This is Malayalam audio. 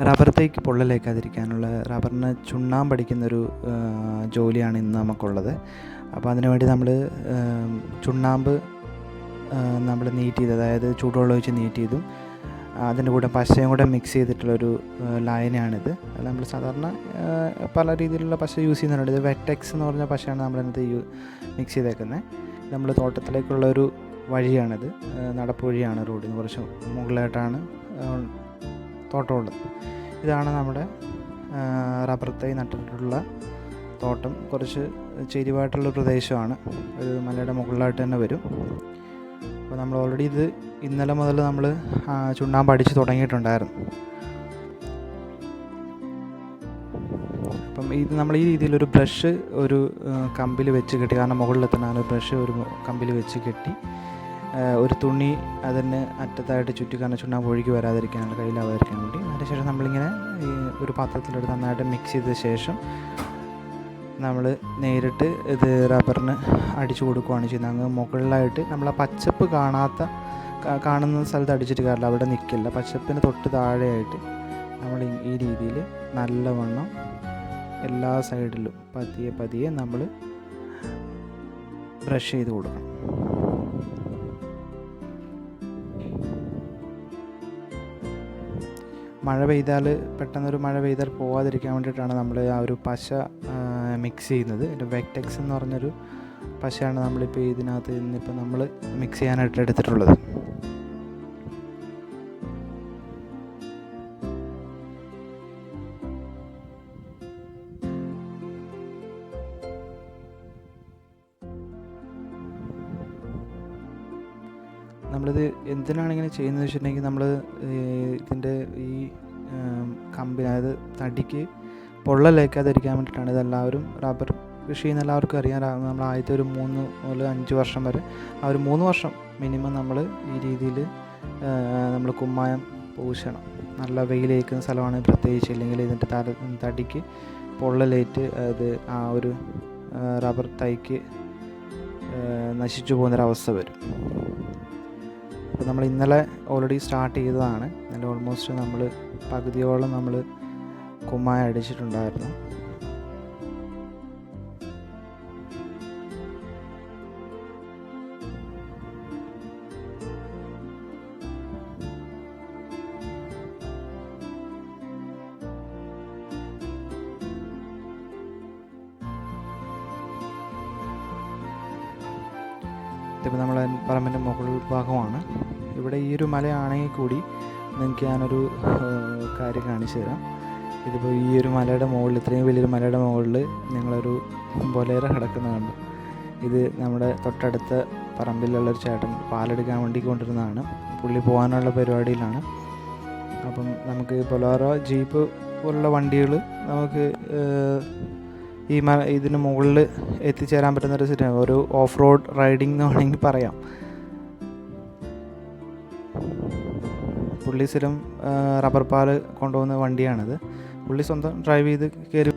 റബ്ബർ തേക്ക് പൊള്ളലേക്കാതിരിക്കാനുള്ള റബ്ബറിന് ചുണ്ണാമ്പടിക്കുന്നൊരു ജോലിയാണ് ഇന്ന് നമുക്കുള്ളത്. അപ്പോൾ അതിനുവേണ്ടി നമ്മൾ ചുണ്ണാമ്പ് നമ്മൾ നീറ്റ് ചെയ്ത് അതായത് ചൂടുവെള്ളം ഒഴിച്ച് നീറ്റ് ചെയ്തും അതിന്റെ കൂടെ പശയും കൂടെ മിക്സ് ചെയ്തിട്ടുള്ളൊരു ലായനിയാണിത് നമ്മൾ സാധാരണ പല രീതിയിലുള്ള പശ യൂസ് ചെയ്യുന്നുണ്ട്. ഇത് വെറ്റെക്സ് എന്ന് പറഞ്ഞ പശയാണ് നമ്മളതിനകത്ത് യൂ മിക്സ് ചെയ്തേക്കുന്നത് നമ്മൾ തോട്ടത്തിലേക്കുള്ള ഒരു വഴിയാണിത് നടപ്പ് വഴിയാണ് റോഡിന് കുറച്ച് മുകളിലായിട്ടാണ് തോട്ടമുള്ളത് ഇതാണ് നമ്മുടെ റബ്ബർ തൈ നട്ടിട്ടുള്ള തോട്ടം. കുറച്ച് ചെരിവായിട്ടുള്ള പ്രദേശമാണ്. ഒരു മലയുടെ മുകളിലായിട്ട് തന്നെ വരും. അപ്പോൾ നമ്മൾ ഓൾറെഡി ഇത് ഇന്നലെ മുതൽ നമ്മൾ ചുണ്ണാമ്പ് അടിച്ച് തുടങ്ങിയിട്ടുണ്ടായിരുന്നു. അപ്പം ഇത് നമ്മൾ ഈ രീതിയിൽ ഒരു ബ്രഷ് ഒരു കമ്പിൽ വെച്ച് കെട്ടി കാരണം മുകളിലെത്തണം ബ്രഷ് ഒരു കമ്പിൽ വെച്ച് കെട്ടി ഒരു തുണി അതിന് അറ്റത്തായിട്ട് ചുറ്റി കാരണം ചുണ്ണാമ്പ് ഒഴുകി വരാതിരിക്കാനുള്ള കയ്യിലാവാതിരിക്കാൻ വേണ്ടി. അതിനുശേഷം നമ്മളിങ്ങനെ ഈ ഒരു പാത്രത്തിലെടുത്ത് നന്നായിട്ട് മിക്സ് ചെയ്ത ശേഷം നമ്മൾ നേരിട്ട് ഇത് റബ്ബറിന് അടിച്ചു കൊടുക്കുകയാണ് ചെയ്യുന്നത്. അങ്ങ് മുകളിലായിട്ട് നമ്മൾ ആ പച്ചപ്പ് കാണാത്ത കാണുന്ന സ്ഥലത്ത് അടിച്ചിട്ട് കാരണം അവിടെ നിൽക്കില്ല പച്ചപ്പിന് തൊട്ട് താഴെയായിട്ട് നമ്മൾ ഈ- ഈ രീതിയിൽ നല്ലവണ്ണം എല്ലാ സൈഡിലും പതിയെ പതിയെ നമ്മൾ ബ്രഷ് ചെയ്ത് കൊടുക്കണം. മഴ പെയ്താൽ പെട്ടെന്നൊരു മഴ പെയ്താൽ പോവാതിരിക്കാൻ വേണ്ടിയിട്ടാണ് നമ്മൾ ആ ഒരു പശ മിക്സ് ചെയ്യുന്നത്. വെക്ടെക്സ് എന്ന് പറഞ്ഞൊരു പശയാണ് നമ്മളിപ്പോൾ ഇതിനകത്ത് ഇന്നിപ്പോൾ നമ്മൾ മിക്സ് ചെയ്യാനായിട്ട് എടുത്തിട്ടുള്ളത്. നമ്മളിത് എന്തിനാണ് ഇങ്ങനെ ചെയ്യുന്നത് വെച്ചിട്ടുണ്ടെങ്കിൽ നമ്മൾ ഇതിന്റെ ഈ കമ്പി അതായത് തടിക്ക് പൊള്ളലേക്കാതിരിക്കാൻ വേണ്ടിയിട്ടാണ് ഇതെല്ലാവരും റബ്ബർ കൃഷി ചെയ്യുന്ന എല്ലാവർക്കും അറിയാം. നമ്മൾ ആദ്യത്തെ ഒരു മൂന്ന് മുതൽ അഞ്ച് വർഷം വരെ ആ ഒരു മൂന്ന് വർഷം മിനിമം നമ്മൾ ഈ രീതിയിൽ നമ്മൾ കുമ്മായം പൂശണം. നല്ല വെയിലേക്കുന്ന സ്ഥലമാണ് പ്രത്യേകിച്ച് ഇല്ലെങ്കിൽ ഇതിന്റെ തല തടിക്ക് പൊള്ളലേറ്റ് അത് ആ ഒരു റബ്ബർ തൈക്ക് നശിച്ചു പോകുന്നൊരവസ്ഥ വരും. അപ്പോൾ നമ്മൾ ഇന്നലെ ഓൾറെഡി സ്റ്റാർട്ട് ചെയ്തതാണ്. ഇന്നലെ ഓൾമോസ്റ്റ് നമ്മൾ പകുതിയോളം നമ്മൾ കുമ്മായ അടിച്ചിട്ടുണ്ടായിരുന്നു. ഇതിപ്പോൾ നമ്മളെ പറമ്പിന്റെ മുകൾ ഭാഗമാണ്. ഇവിടെ ഈ ഒരു മലയാണെങ്കിൽ കൂടി നിങ്ങൾക്ക് ഞാനൊരു കാര്യം കാണിച്ചു തരാം. ഇതിപ്പോൾ ഈ ഒരു മലയുടെ മുകളിൽ ഇത്രയും വലിയൊരു മലയുടെ മുകളിൽ ഞങ്ങളൊരു ബൊലേറ കിടക്കുന്ന കണ്ടു ഇത് നമ്മുടെ തൊട്ടടുത്ത പറമ്പിലുള്ളൊരു ചേട്ടൻ പാലെടുക്കാൻ വേണ്ടി കൊണ്ടിരുന്നതാണ് പുള്ളി പോകാനുള്ള പരിപാടിയിലാണ്. അപ്പം നമുക്ക് ബൊലേറോ ജീപ്പ് പോലുള്ള വണ്ടികൾ നമുക്ക് ഈ മ ഇതിന് മുകളിൽ എത്തിച്ചേരാൻ പറ്റുന്ന ഒരു സിറ്റി ഒരു ഓഫ് റോഡ് റൈഡിംഗ് എന്ന് വേണമെങ്കിൽ പറയാം. പുള്ളി സ്ഥിരം റബ്ബർ പാൽ കൊണ്ടുപോകുന്ന വണ്ടിയാണിത്. പുള്ളി സ്വന്തം ഡ്രൈവ് ചെയ്ത് കയറി